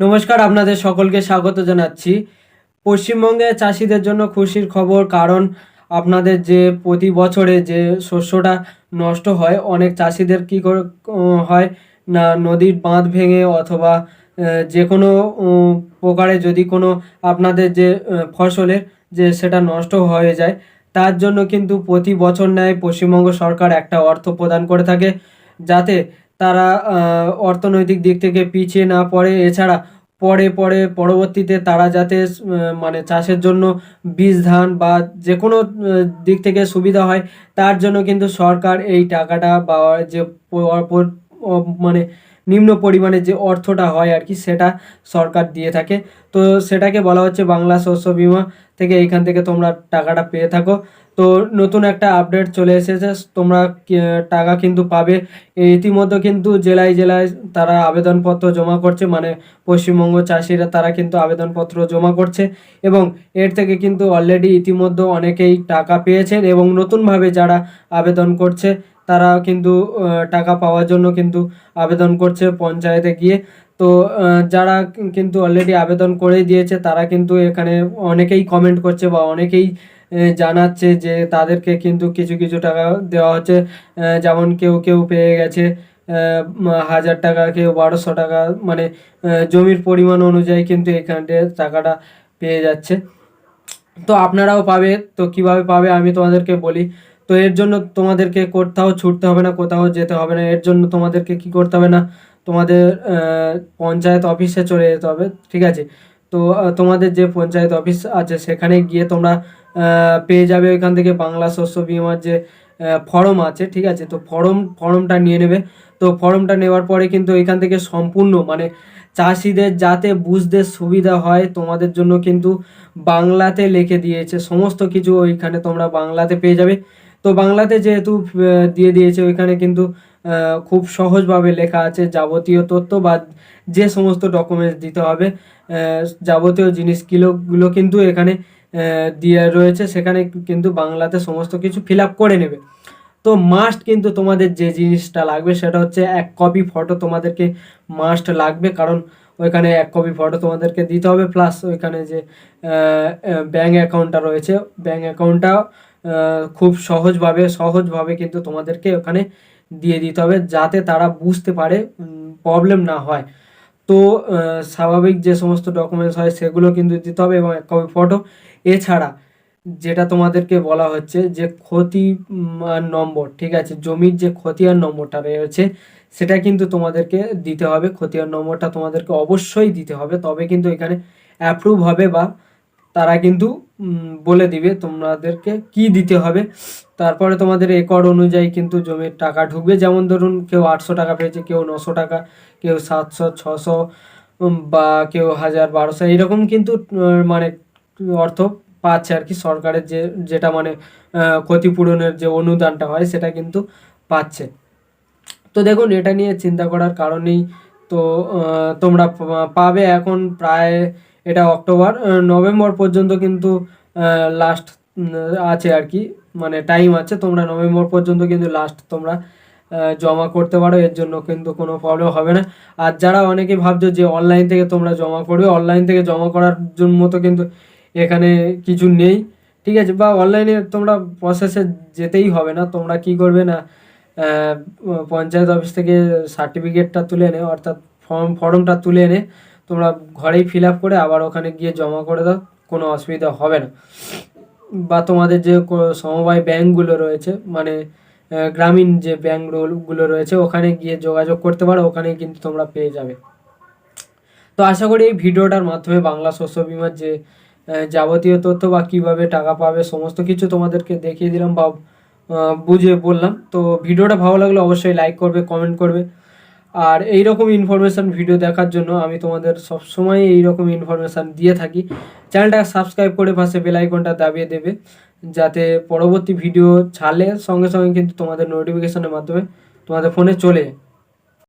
নমস্কার, আপনাদের সকলকে স্বাগত জানাচ্ছি। পশ্চিমবঙ্গে চাষিদের জন্য খুশির খবর, কারণ আপনাদের যে প্রতি বছরে যে শস্যটা নষ্ট হয়, অনেক চাষিদের কী করে হয় না নদীর বাঁধ ভেঙে অথবা যে কোনো প্রকারে যদি কোনো আপনাদের যে ফসলের যে সেটা নষ্ট হয়ে যায়, তার জন্য কিন্তু প্রতি বছর ন্যায় পশ্চিমবঙ্গ সরকার একটা অর্থ প্রদান করে থাকে, যাতে তারা অর্থনৈতিক দিক থেকে পিছিয়ে না পড়ে। এছাড়া পরে পরে পরবর্তীতে তারা যাতে মানে চাষের জন্য বীজ, ধান বা যে কোনো দিক থেকে সুবিধা হয়, তার জন্য কিন্তু সরকার এই টাকাটা বা যে মানে নিম্ন পরিমাণে যে অর্থটা হয় আর কি, সেটা সরকার দিয়ে থাকে। তো সেটাকে বলা হচ্ছে বাংলা শস্য বিমা। থেকে এইখান থেকে তোমরা টাকাটা পেয়ে থাকো। তো নতুন একটা আপডেট চলে এসেছে। তোমরা টাকা কিন্তু পাবে। ইতিমধ্যে কিন্তু জেলায় জেলায় তারা আবেদনপত্র জমা করছে। মানে পশ্চিমবঙ্গ চাষিরা তারা কিন্তু আবেদনপত্র জমা করছে। এবং এর থেকে কিন্তু অলরেডি ইতিমধ্যে অনেকেই টাকা পেয়েছেন এবং নতুনভাবে যারা আবেদন করছে, তারা কিন্তু টাকা পাওয়ার জন্য কিন্তু আবেদন করছে পঞ্চায়েতে গিয়ে। তো যারা কিন্তু অলরেডি আবেদন করে দিয়েছে, তারা কিন্তু এখানে অনেকেই কমেন্ট করছে বা অনেকেই জানাচ্ছে যে তাদেরকে কিন্তু কিছু কিছু টাকা দেওয়া হচ্ছে। যেমন কেউ কেউ পেয়ে গেছে হাজার টাকা, কেউ বারোশো টাকা মানে জমির পরিমাণ অনুযায়ী কিন্তু এখানে টাকাটা পেয়ে যাচ্ছে। তো আপনারাও পাবে, তো কীভাবে পাবে আমি তোমাদেরকে বলি। তো এর জন্য তোমাদেরকে কোথাও ছুটতে হবে না, কোথাও যেতে হবে না। এর জন্য তোমাদেরকে কি করতে হবে না, তোমাদের পঞ্চায়েত অফিসে চলে যেতে হবে, ঠিক আছে? তো তোমাদের যে পঞ্চায়েত অফিস আছে, সেখানে গিয়ে তোমরা পেয়ে যাবে ওইখান থেকে বাংলা শস্য বিমার যে ফর্ম আছে, ঠিক আছে? তো ফর্ম, ফর্মটা নিয়ে নেবে। তো ফর্মটা নেওয়ার পরে কিন্তু এখান থেকে সম্পূর্ণ মানে চাষিদের যাতে বুঝতে সুবিধা হয়, তোমাদের জন্য কিন্তু বাংলাতে লিখে দিয়েছে। সমস্ত কিছু ওইখানে তোমরা বাংলাতে পেয়ে যাবে। তো বাংলাতে যেহেতু দিয়ে দিয়েছে, ওইখানে কিন্তু খুব সহজভাবে লেখা আছে, যাবতীয় তথ্য বা যে সমস্ত ডকুমেন্টস দিতে হবে যাবতীয় জিনিসগুলো, গুলো কিন্তু এখানে দিয়ে রয়েছে, সেখানে কিন্তু বাংলাতে সমস্ত কিছু ফিল করে নেবে। তো মাস্ট কিন্তু তোমাদের যে জিনিসটা লাগবে, সেটা হচ্ছে এক কপি ফটো তোমাদেরকে মাস্ট লাগবে, কারণ ওইখানে এক কপি ফটো তোমাদেরকে দিতে হবে প্লাস ওইখানে যে ব্যাঙ্ক অ্যাকাউন্টটা রয়েছে ব্যাঙ্ক অ্যাকাউন্টটা খুব সহজভাবে সহজভাবে কিন্তু তোমাদেরকে ওখানে দিয়ে দিতে হবে, যাতে তারা বুঝতে পারে প্রবলেম না হয়। তো স্বাভাবিক যে সমস্ত ডকুমেন্টস হয় সেগুলো কিন্তু দিতে হবে এবং এক কপি ফটো এছাড়া যেটা তোমাদেরকে বলা হচ্ছে যে ক্ষতি নম্বর, ঠিক আছে? জমির যে খতিয়ান নম্বরটা রয়েছে সেটা কিন্তু তোমাদেরকে দিতে হবে। খতিয়ান নম্বরটা তোমাদেরকে অবশ্যই দিতে হবে। তবে কিন্তু এখানে অ্যাপ্রুভ হবে বা তারা কিন্তু বলে দিবে তোমাদেরকে কি দিতে হবে। তারপরে তোমাদের একর অনুযায়ী কিন্তু জমির টাকা ঢুকবে। যেমন ধরুন, কেউ আটশো টাকা পেয়েছে, কেউ নশো টাকা, কেউ সাতশো, ছশো বা কেউ হাজার বারোশো এইরকম কিন্তু মানে অর্থ পাচ্ছে আর কি। সরকারের যে, যেটা মানে ক্ষতিপূরণের যে অনুদানটা হয়, সেটা কিন্তু পাচ্ছে। তো দেখুন, এটা নিয়ে চিন্তা করার কারণেই তো তোমরা পাবে। এখন প্রায় এটা অক্টোবর নভেম্বর পর্যন্ত কিন্তু লাস্ট আছে আর কি মানে টাইম আছে, তোমরা নভেম্বর পর্যন্ত কিন্তু লাস্ট তোমরা জমা করতে পারো, এর জন্য কিন্তু কোনো প্রবলেম হবে না। আর যারা অনেকে ভাবছ যে অনলাইন থেকে তোমরা জমা করবে অনলাইন থেকে জমা করার জন্য মতো কিন্তু এখানে কিছু নেই, ঠিক আছে? বা অনলাইনে তোমরা প্রসেসে যেতেই হবে না, তোমরা কি করবে না পঞ্চায়েত অফিস থেকে সার্টিফিকেটটা তুলে এনে অর্থাৎ ফর্ম ফর্মটা তুলে এনে তোমরা ঘরেই ফিল আপ করে আবার ওখানে গিয়ে জমা করে দাও, কোনো অসুবিধা হবে না। বা তোমাদের যে সমবায় ব্যাংকগুলো রয়েছে মানে গ্রামীণ যে ব্যাংকগুলো রয়েছে, ওখানে গিয়ে যোগাযোগ করতে পারো ওখানে কিন্তু তোমরা পেয়ে যাবে। তো আশা করি এই ভিডিওটার মাধ্যমে বাংলা শস্য বিমার যে যাবতীয় তথ্য বা কীভাবে টাকা পাবে, সমস্ত কিছু তোমাদেরকে দেখিয়ে দিলাম বা বুঝিয়ে বললাম। তো ভিডিওটা ভালো লাগলে অবশ্যই লাইক করবে কমেন্ট করবে। আর এই রকম ইনফরমেশান ভিডিও দেখার জন্য আমি তোমাদের সবসময় এই রকম ইনফরমেশান দিয়ে থাকি। চ্যানেলটা সাবস্ক্রাইব করে পাশে বেল আইকনটা দাবিয়ে দেবে, যাতে পরবর্তী ভিডিও ছাড়লে সঙ্গে সঙ্গে কিন্তু তোমাদের নোটিফিকেশনের মাধ্যমে তোমাদের ফোনে চলে। যায়